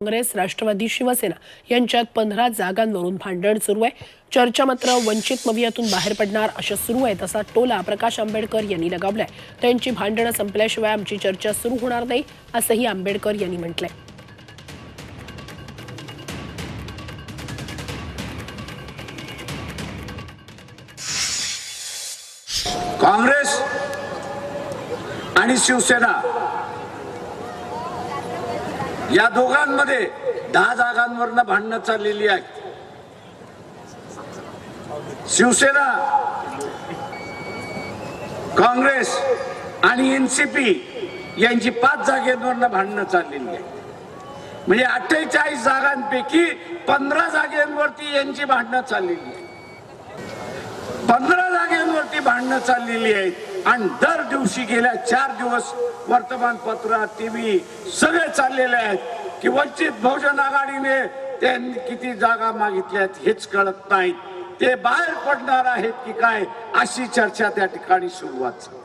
काँग्रेस राष्ट्रवादी शिवसेना यांच्यात पंधरा जागांवरून भांडण सुरू आहे. चर्चा मात्र वंचित मवियातून बाहेर पडणार अशा सुरू आहे तसा टोला प्रकाश आंबेडकर यांनी लगावलाय. त्यांची भांडणं संपल्याशिवाय आमची चर्चा सुरू होणार नाही असंही आंबेडकर यांनी म्हटलंय. काँग्रेस आणि शिवसेना या दोघांमध्ये दहा जागांवरनं भांडणं चाललेली आहेत. शिवसेना काँग्रेस आणि एनसीपी यांची पाच जागेवरनं भांडणं चाललेली आहे म्हणजे अठ्ठेचाळीस जागांपैकी पंधरा जागेवरती यांची भांडणं चाललेली आहे भांडणं चाललेली आहेत आणि दर दिवशी गेल्या चार दिवस वर्तमानपत्र टीव्ही सगळे चाललेले आहेत की वंचित बहुजन आघाडीने त्यांनी किती जागा मागितल्यात हेच कळत नाही ते बाहेर पडणार आहेत की काय अशी चर्चा त्या ठिकाणी सुरुवात झाली.